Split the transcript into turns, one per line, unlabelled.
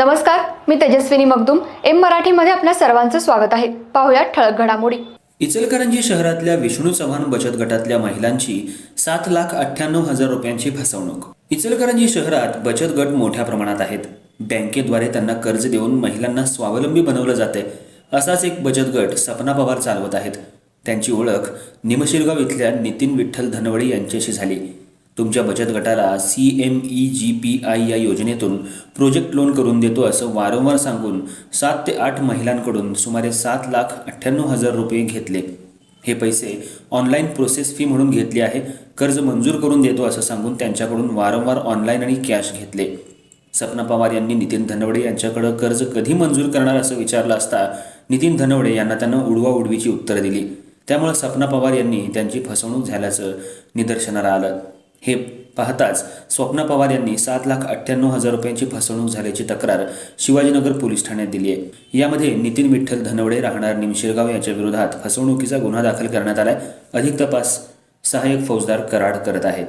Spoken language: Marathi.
नमस्कार मी तेजस्विनी मगदुम. एम मराठीमध्ये आपल्या सर्वांचं स्वागत आहे. पाहुयात ठळक घडामोडी.
इचलकरंजी शहरातल्या विष्णू चव्हाण बचत गटातल्या महिलांची सात लाख अठ्ठ्याण्णव हजार रुपयांची फसवणूक. इचलकरंजी शहरात बचत गट मोठ्या प्रमाणात आहेत. बँकेद्वारे त्यांना कर्ज देऊन महिलांना स्वावलंबी बनवलं जाते असाच एक बचत गट सपना पवार चालवत आहेत. त्यांची ओळख निमशिरगाव इथल्या नितीन विठ्ठल धनवडे यांच्याशी झाली. तुमच्या बचत गटाला C M E G P I या योजनेतून प्रोजेक्ट लोन करून देतो असं वारंवार सांगून सात ते आठ महिलांकडून सुमारे सात लाख अठ्ठ्याण्णव हजार रुपये घेतले. हे पैसे ऑनलाईन प्रोसेस फी म्हणून घेतले आहे कर्ज मंजूर करून देतो असं सांगून त्यांच्याकडून वारंवार ऑनलाईन आणि कॅश घेतले. सपना पवार यांनी नितीन धनवडे यांच्याकडं कर्ज कधी मंजूर करणार असं विचारलं असता नितीन धनवडे यांना त्यांना उडवा उडवीची उत्तरं दिली. त्यामुळे सपना पवार यांनी त्यांची फसवणूक झाल्याचं निदर्शनाला आलं. हे पाहताच स्वप्ना पवार यांनी सात लाख अठ्ठ्याण्णव हजार रुपयांची फसवणूक झाल्याची तक्रार शिवाजीनगर पोलीस ठाण्यात दिली आहे. यामध्ये नितीन विठ्ठल धनवडे राहणार निमशिरगाव यांच्या विरोधात फसवणुकीचा गुन्हा दाखल करण्यात आलाय. अधिक तपास सहाय्यक फौजदार कराड करत आहेत.